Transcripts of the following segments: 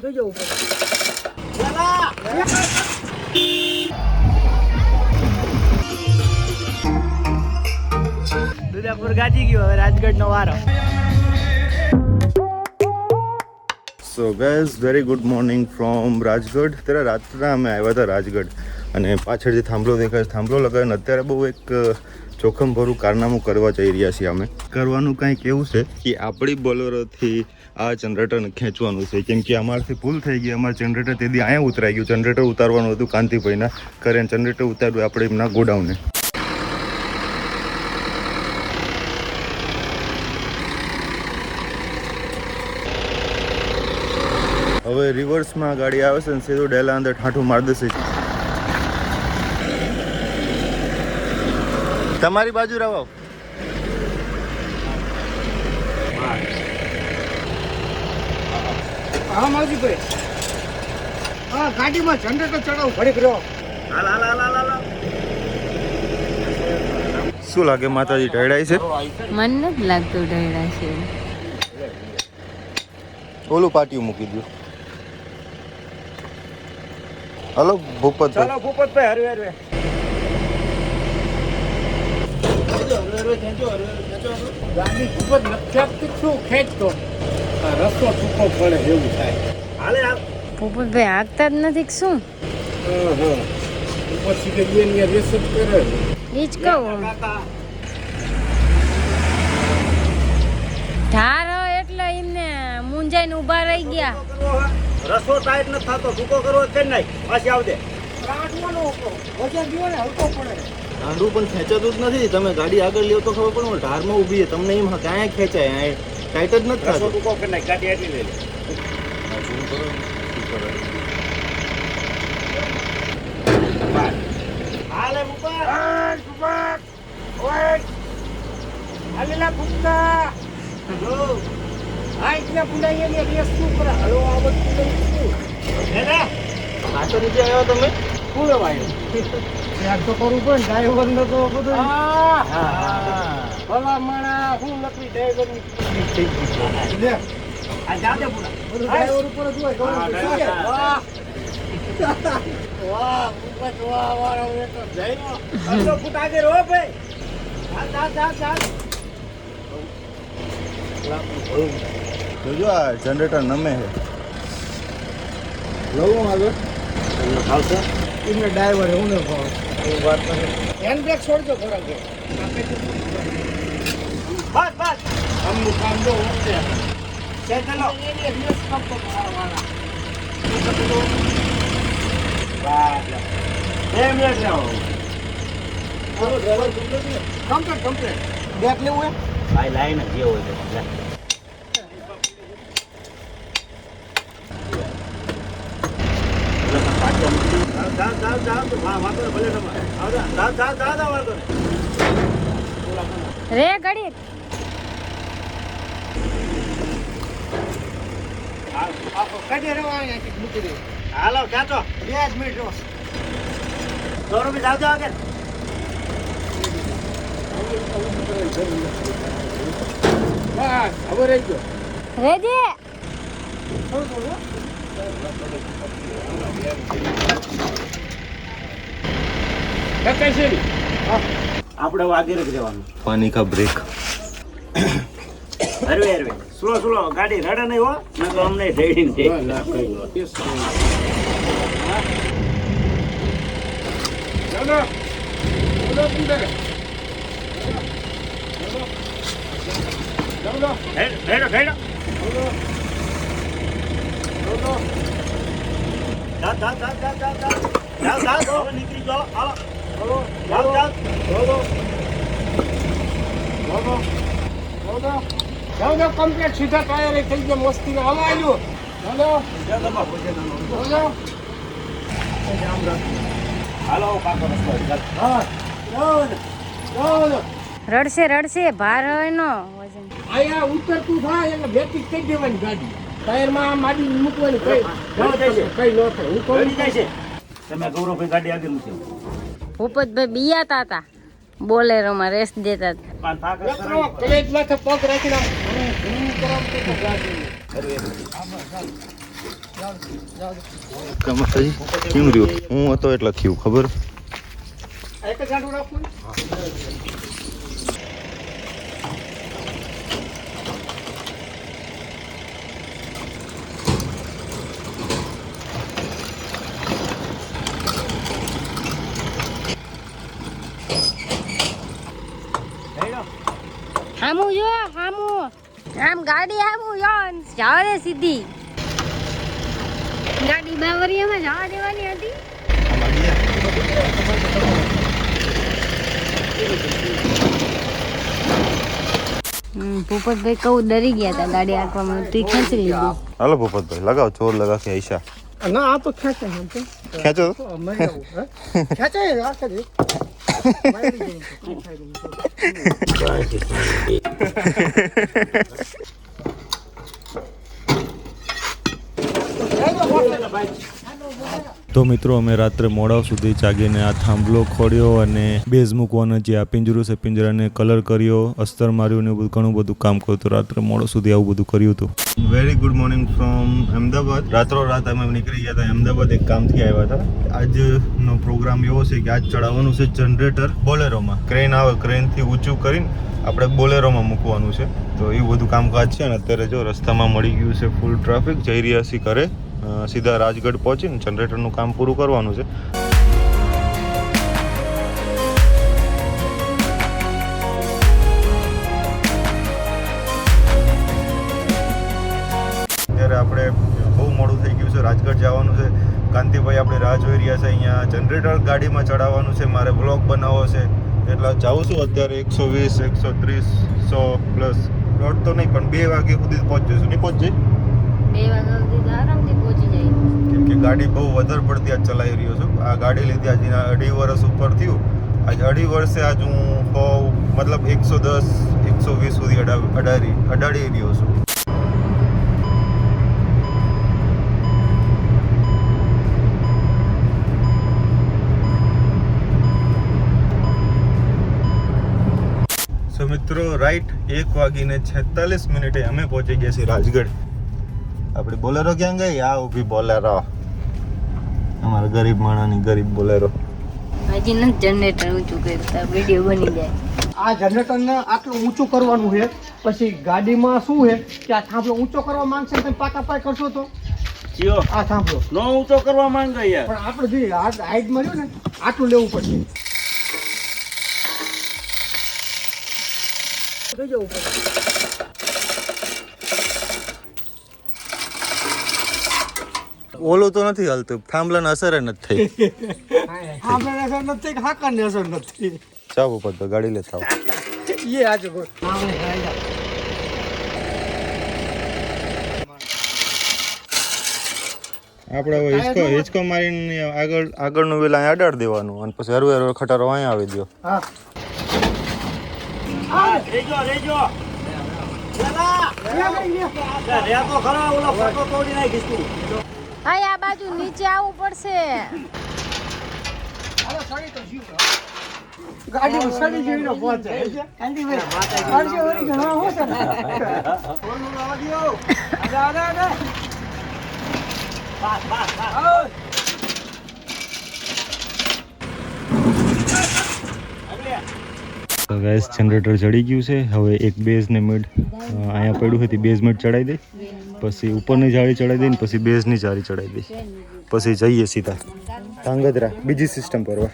થઈ so guys very good morning from Rajgarh ત્યારે રાત્રે અમે આવ્યા હતા રાજગઢ. અને પાછળ જે થાંભલો દેખાય થાંભલો લગાવ્યો અત્યારે બહુ એક જોખમભરું કારનામું કરવા જઈ રહ્યા છીએ અમે. કરવાનું કંઈક એવું છે કે આપણી બોલરોથી આ જનરેટરને ખેંચવાનું છે. કેમ કે અમારથી ભૂલ થઈ ગઈ. અમારું જનરેટર તેથી અહીંયા ઉતરાઈ ગયું. જનરેટર ઉતારવાનું હતું કાંતિભાઈના કરે જનરેટર ઉતાર્યું આપણે એમના ગોડાઉને. હવે રિવર્સમાં ગાડી આવે છે ને સીધું ડેલા અંદર ઠાઠું મારી દેશે. તમારી બાજુ રહો. હા માવજીભાઈ. હા ગાડીમાં જનરેટર ચડાવું. ઘડીક રહ્યો હાલ હાલ હાલ હાલ હાલ. શું લાગે માતાજી ઢળાય છે? મન નથી લાગતું ઢળા છે. ઓલું પાટિયું મૂકી દો હલો ભૂપત ચાલો ભૂપતભાઈ હરવે હરવે. ગાડી ખૂબ જ લક્ષાત શું ખેંચતો. આ રસ્તો ટૂંકો પડે એવું થાય. હાલે હાલ પોપટભાઈ હાંકતા જ નથી કે શું? પછી કે બે ને રેસ જ કરે. એ જ કહું. ઢાર એટલે એમને મુંજાઈને ઊભા રહી ગયા. રસ્તો ટાઈટ નથી થતો. ટૂંકો કરવો છે નહીં? પાછી આવજે. વજન ને હલકો પડે. ગાંડું પણ ખેંચાતું જ નથી. તમે ગાડી આગળ લ્યો તો ખબર પડે ઢારમાં ઊભી તમને એમ ક્યાં ખેંચાય? આ ટાઈટ જ નથી થતું. ટૂંકો કરી નાખ ગાડી એટલી લઈ લે. પાછળ નીચે આવ્યો તમે? પૂરો આવ્યો? યાર તો કરવું પડે ડ્રાઈવર ને તો બધું. હા ભલા માણા હું નથી ડ્રાઈવરની લે. આ જાતે પૂરા ડ્રાઈવર ઉપર જ હોય વાહ વાહ ઉપત વાહ વાળો બેટો જઈનો અડધો ફૂટ આગળ હો ભાઈ. ચાલ ચાલ ચાલ ચાલ જોજો આ જનરેટર નમે છે. લઉં આગળ. એમને ડ્રાઈવર હું ને ભાવ. કોઈ વાત નથી. હેન્ડ છોડજો ખોરાક બસ બસ. અમનું કામ જો ઉઠશે ચેતનો બે મિનિટ રહો. કમ્પ્લેટ કમ્પ્લેટ બ્રેક લેવું એ ભાઈ લાઈન જે હોય રે ઘડી. કઈ રહેવા અહીંયા મૂકી દે હાલો ચાચો બે જ મિનિટ રહો. સો રૂપિયા જાવ જાવ કે બસ હવે રહી ગયો. રેજે. કઈ છે આપણે વાગેરે જવાનું પાણી કા બ્રેક હરવે હરવે. સ્લો સ્લો ગાડી રડે નહીં હો ન તો અમને ઢેડીને દે ચલો. ચલો સુંદર ચલો. હેડો હેડો ચલો. ચલો. ચલો ચલો ચલો ચલો ચલો નીકળી જાઓ. આવો. જાઓ જાઓ કમ્પ્લીટ સીધા થઈ ગયા મસ્તી ને હવે આવ્યો ચાલો ચાલો હાલો કાકો રસ્તો હા. જાઓ જાઓ રડશે રડશે. ભાર હોય નો વજન. અહીંયા ઉતરતું થાય એટલે બેટી કઈ દેવાની ગાડી. ટાયરમાં માડી મૂકવાની કઈ ન થાય છે. કઈ ન થાય. હું કહું જાય છે. તમે ગૌરવભાઈ ગાડી આગળ મૂકી. ભૂપતભાઈ બિયાતા હતા. બોલેરોમાં રેસ દેતા કેમ રહ્યું? હું હતો એટલે થયું ખબર? હામું જો હામું. આમ ગાડી હામું જો જાવ રે સીધી. ગાડી બાવરિયામાં જવા દેવાની હતી. હમ, ભૂપતભાઈ કહું ડરી ગયા હતા ગાડી આંકવામાં તું ખેંચી લીધી. હાલો ભૂપતભાઈ લગાવ ચોર લગા કે ઈશા. ના આ તો ખેંચાય એમ તો ખેંચો? ખેંચાય રાખે છે મારી જવું છે, કાંઈ થાય નહીં. તો મિત્રો, અમે રાત્રે મોડા સુધી જાગીને આ થાંભલો ખોડ્યો અને બેઝ મૂકવાનો જે આ પિંજરું છે, પિંજરાને કલર કર્યો, અસ્તર માર્યું ને બધું, ઘણું બધું કામ કર્યું હતું. રાત્રે મોડો સુધી આવું બધું કર્યું હતું. Very good morning from Ahmedabad રાત્રો રાત અમે નીકળી ગયા હતા અમદાવાદ એક કામથી આવ્યા હતા. આજનો પ્રોગ્રામ એવો છે કે આજ ચડાવવાનું છે જનરેટર બોલેરોમાં. ક્રેન આવે ક્રેનથી ઊંચું કરીને આપણે બોલેરોમાં મૂકવાનું છે. તો એ બધું કામકાજ છે અને અત્યારે જો રસ્તામાં મળી ગયું છે ફૂલ ટ્રાફિક જઈ રહ્યા છીએ ઘરે. સીધા રાજગઢ પહોંચીને જનરેટરનું કામ પૂરું કરવાનું છે. અત્યારે આપણે બહુ મોડું થઈ ગયું છે રાજગઢ જવાનું છે. કાંતિભાઈ આપણે રાહ જોઈ રહ્યા છે અહીંયા. જનરેટર ગાડીમાં ચડાવવાનું છે મારે બ્લોક બનાવવો છે. એટલે જાઉં છું અત્યારે એકસો વીસ એકસો ત્રીસ સો પ્લસ દોઢ તો નહીં પણ બે વાગે સુધી પહોંચી જઈશું નહીં પહોંચ જઈ બે વાગ્યા સુધી તો આરામથી પહોંચી જાય કેમ કે ગાડી બહુ વધારે પડતી આજ ચલાવી રહ્યો છું. આ ગાડી લીધી આજે અઢી વર્ષ ઉપર થયું. આજ અઢી વર્ષે આજ હું હોવ મતલબ એકસો દસ, એકસો વીસ સુધી અડા અડાડી અડાડી રહ્યો છું. સો મિત્રો રાઈટ એક વાગીને છેતાલીસ મિનિટે અમે પહોંચી ગયા છીએ રાજગઢ. આપણે બોલેરો ક્યાં ગઈ આ ઊભી બોલેરો. અમારા ગરીબ માણાની ગરીબ બોલેરો. હજી ન જનરેટર ઊંચું કરતા વીડિયો બની જાય. આ જનરેટરને આટલું ઊંચું કરવાનું છે પછી ગાડીમાં શું છે કે આ થાંભલો ઊંચો કરવા માંગશે તમે પાકા પાય કરશો તો? જીઓ. આ થાંભલો. નો ઊંચો કરવા માંગે યાર. પણ આપણે જોઈએ આ હાઈટમાં રહ્યું ને આટલું લેવું પડશે. જવું પડે ઓલું તો નથી હાલતું થાંભલાને અસર નથી થઈ આપણે અસર નથી કે હાકાને અસર નથી ચાવ ઉપર તો ગાડી લેતા આવો એ આજે બોલ આપણે હવે હિચકો હિચકો મારીને આગળ આગળનું વેલા અહીંયા અડાડ દેવાનું અને પછી હરવે હરવે ખટારો અહીંયા આવી દો હા હા રેજો રેજો રે તો ખરા ઓલો ફટો તોડી નાખીશ તું હા આ બાજુ નીચે આવવું પડશે. ગાડીમાં સડી પહોંચે કાંતિભાઈ ઘણા હો પાસ પાસ તો ગેસ જનરેટર ચડી ગયું છે. હવે એક બેઝને મિડ અહીંયા પડ્યું હતી બેઝ મિડ ચડાવી દે. પછી ઉપરની જાળી ચડાવી દઈને પછી બેઝની જાળી ચડાવી દે. પછી જઈએ સીધા. ધાંગધ્રા, બીજી સિસ્ટમ પરવા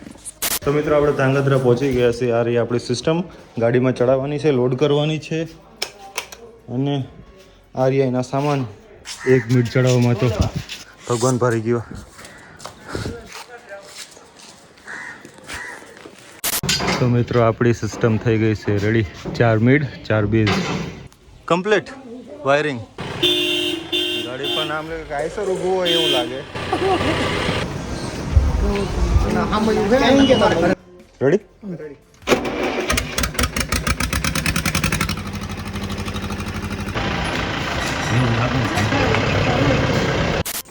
તો મિત્રો, આપણે ધાંગધ્રા પહોંચી ગયા છીએ. આ રહી આપણી સિસ્ટમ ગાડીમાં ચડાવવાની છે લોડ કરવાની છે. અને આ રહ્યા એના સામાન. એક મિનિટ ચડાવવામાં તો ભગવાન ભરી ગયો. તો મિત્રો આપણી સિસ્ટમ થઈ ગઈ છે. રેડી ચાર મિડ ચાર બેઝ કમ્પ્લીટ વાયરિંગ ગાડી પણ આમ કાયસર ઊભું હોય એવું લાગે. રેડી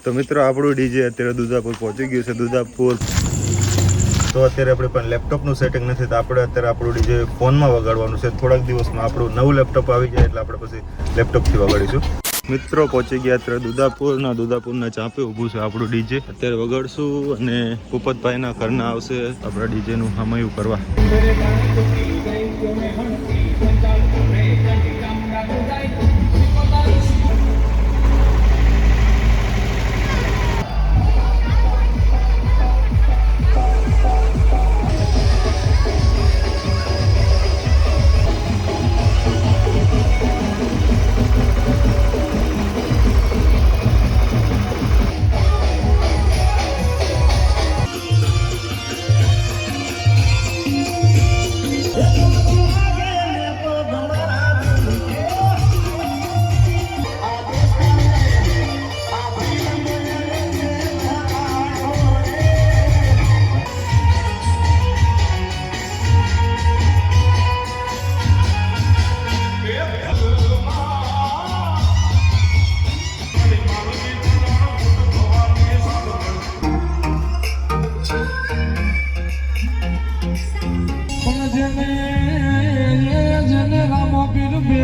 તો મિત્રો આપણું ડીજે અત્યારે દુધાપુર પહોંચી ગયું છે. દુધાપુર તો અત્યારે આપણે પણ લેપટોપનું સેટિંગ નથી, તો આપણે અત્યારે આપણું ડીજે ફોનમાં વગાડવાનું છે. થોડાક દિવસમાં આપણું નવું લેપટોપ આવી જાય, એટલે આપણે પછી લેપટોપથી વગાડીશું. મિત્રો પહોંચી ગયા અત્યારે દુદાપુરના દુદાપુરના ચાપે ઊભું છે આપણું ડીજે અત્યારે વગાડશું અને ભૂપતભાઈના ઘરના આવશે આપણા ડીજેનું હામયું કરવા.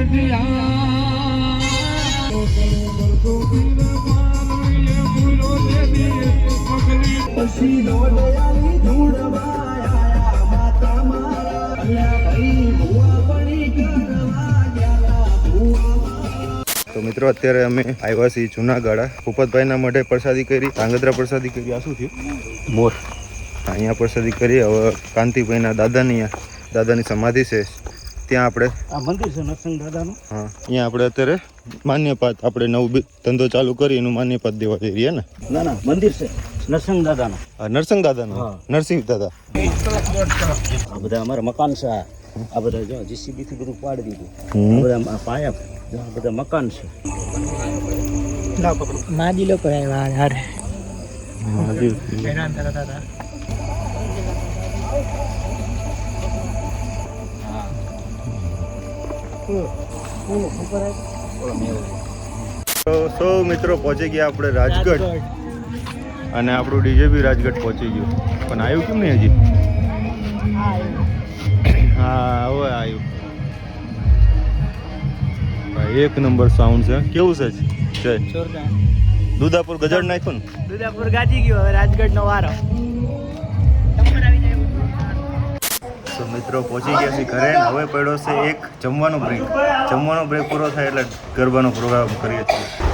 તો મિત્રો, અત્યારે અમે આવ્યા છીએ જુનાગઢ. ભૂપતભાઈના મઢે પ્રસાદી કરી, ધાંગધ્રા પ્રસાદી કરી. આ શું થયું? મોર. અહીંયા પ્રસાદી કરી. હવે કાંતિભાઈના દાદાની દાદાની સમાધિ છે. ત્યાં આપણે આ મંદિર છે નરસિંહ દાદાનું. હા અહીંયા આપણે અત્યારે માન્યપાત આપણે નવું બી- ધંધો ચાલુ કરી એનું માન્યપાત દેવા જઈ રહ્યા ને. ના ના મંદિર છે નરસિંહ દાદાનું. હા નરસિંહ દાદાનું? નરસિંહ દાદા. આ બધા અમારા મકાન છે. આ બધા જો જીસીબી થી બધું પાડી દીધું. આ બધા પાયા આ બધા મકાન છે. માદી લોકો આવ્યા હારે. હેરાન થતા હતા. તો સૌ મિત્રો પહોંચી ગયા આપણે રાજગઢ. અને આપણું ડીજે બી રાજગઢ પહોંચી ગયું. પણ આવ્યું કેમ નહીં હજી? હા હવે આવ્યું. એક નંબર સાઉન્ડ છે. કેવું છે? જય. દુધાપુર ગજડ નાખ્યું ને? દુધાપુર ગાજી ગયો હવે રાજગઢ નો વારો. તો મિત્રો? પહોંચી ગયા છે ઘરે હવે પડ્યો છે એક જમવાનો બ્રેક જમવાનો બ્રેક પૂરો થાય એટલે ગરબાનો પ્રોગ્રામ કરીએ છીએ.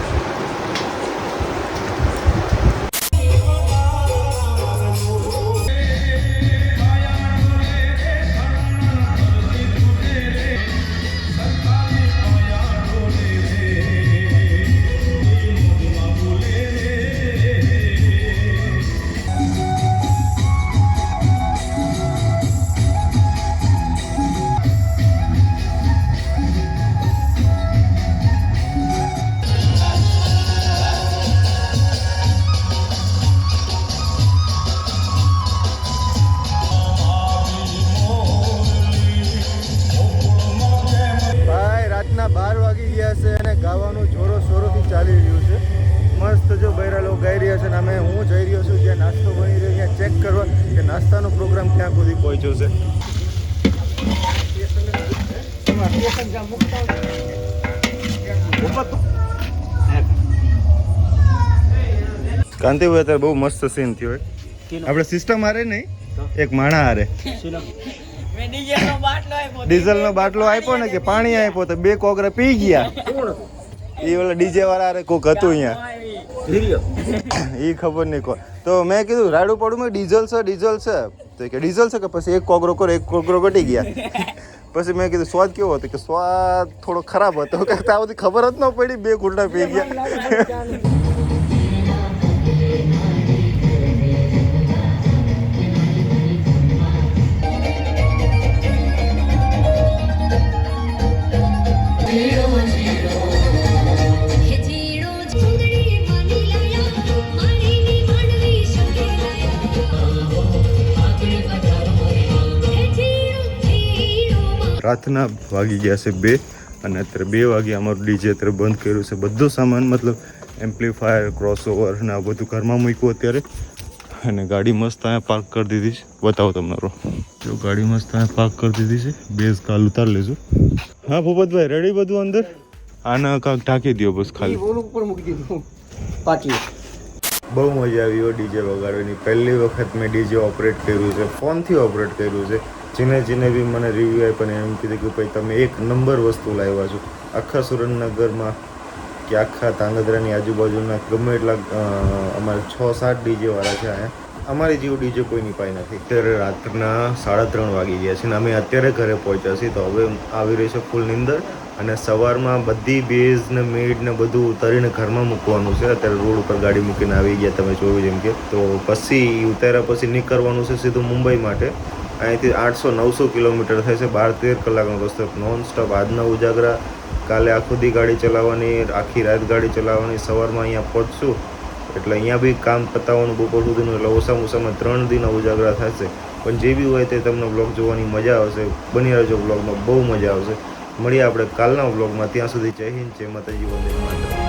કાંતિભાઈ અત્યારે બહુ મસ્ત સીન થયો. આપણે સિસ્ટમ હારે નહીં એક માણા હારે. ડીઝલ નો બાટલો આપ્યો. ને કે પાણી આપ્યો તો બે કોગરા પી ગયા. એ ઓલા ડીજે વાળા હારે કોક હતું અહીંયા. એ ખબર નહીં કોણ. તો મેં કીધું રાડું પડું મેં ડીઝલ છે ડીઝલ છે. તો કે ડીઝલ છે કે પછી એક કોગરો કરો એક કોગરો ઘટી ગયા. પછી મેં કીધું સ્વાદ કેવો હતો? કે સ્વાદ થોડો ખરાબ હતો. કે આ બધી ખબર જ ન પડી બે ઘૂંટડા પી ગયા. હેજીડો રાતના વાગી ગયા છે બે અને અત્યારે બે વાગે અમારું ડીજે અત્યારે બંધ કર્યું છે. બધો સામાન મતલબ એમ્પ્લીફાયર ક્રોસઓવર ને આ બધું ઘરમાં મૂક્યું અત્યારે. અને ગાડી મસ્ત અહીંયા પાર્ક કરી દીધી છે. બતાવો તમારો જો ગાડી મસ્ત અહીંયા પાર્ક કરી દીધી છે. બેઝ કાલ ઉતાર લેજો. હા ભૂપતભાઈ રેડી બધું અંદર? આને કાંક ઢાંકી દો બસ ખાલી. ઉપર મૂકી દીધું પાછી. બહુ મજા આવી ડીજે વગાડવાની. પહેલી વખત મેં ડીજે ઓપરેટ કર્યું છે. ફોનથી ઓપરેટ કર્યું છે. જેને જેને બી મને રિવ્યુ આપ્યા ને એમ કીધું કે ભાઈ તમે એક નંબર વસ્તુ લાવ્યા છો. આખા સુરેન્દ્રનગરમાં કે આખા ધાંગધ્રાની આજુબાજુના ગમે એટલા અમારે છ સાત ડીજે વાળા છે અહીંયા. અમારી જેવું ડીજે કોઈની પાસે નથી. અત્યારે રાતના સાડા ત્રણ વાગી ગયા છે ને અમે અત્યારે ઘરે પહોંચ્યા છીએ તો હવે આવી રહી છે ફૂલ નીંદર અને સવારમાં બધી બેઝ ને મેડ ને બધું ઉતારીને ઘરમાં મૂકવાનું છે. અત્યારે રોડ ઉપર ગાડી મૂકીને આવી ગયા તમે જોયું જેમ કે. તો પછી ઉતાર્યા પછી નીકળવાનું છે સીધું મુંબઈ માટે. અહીંથી આઠસો નવસો કિલોમીટર થાય છે, બાર તેર કલાકનો રસ્તો. નોન સ્ટોપ આજના ઉજાગરા. કાલે આખો દી ગાડી ચલાવવાની, આખી રાત ગાડી ચલાવવાની. સવારમાં અહીંયા પહોંચશું. એટલે અહીંયા બી કામ પતાવવાનું બપોર સુધીનું. એટલે ઓછામાં ઓછામાં ત્રણ દિન ઉજાગરા થશે. પણ જે બી હોય તે તમને બ્લોગ જોવાની મજા આવશે. બની રહેજો બ્લોગમાં બહુ મજા આવશે. મળીએ આપણે કાલના બ્લોગમાં ત્યાં સુધી જય હિન્દ, જય માતાજી, વંદે માતરમ.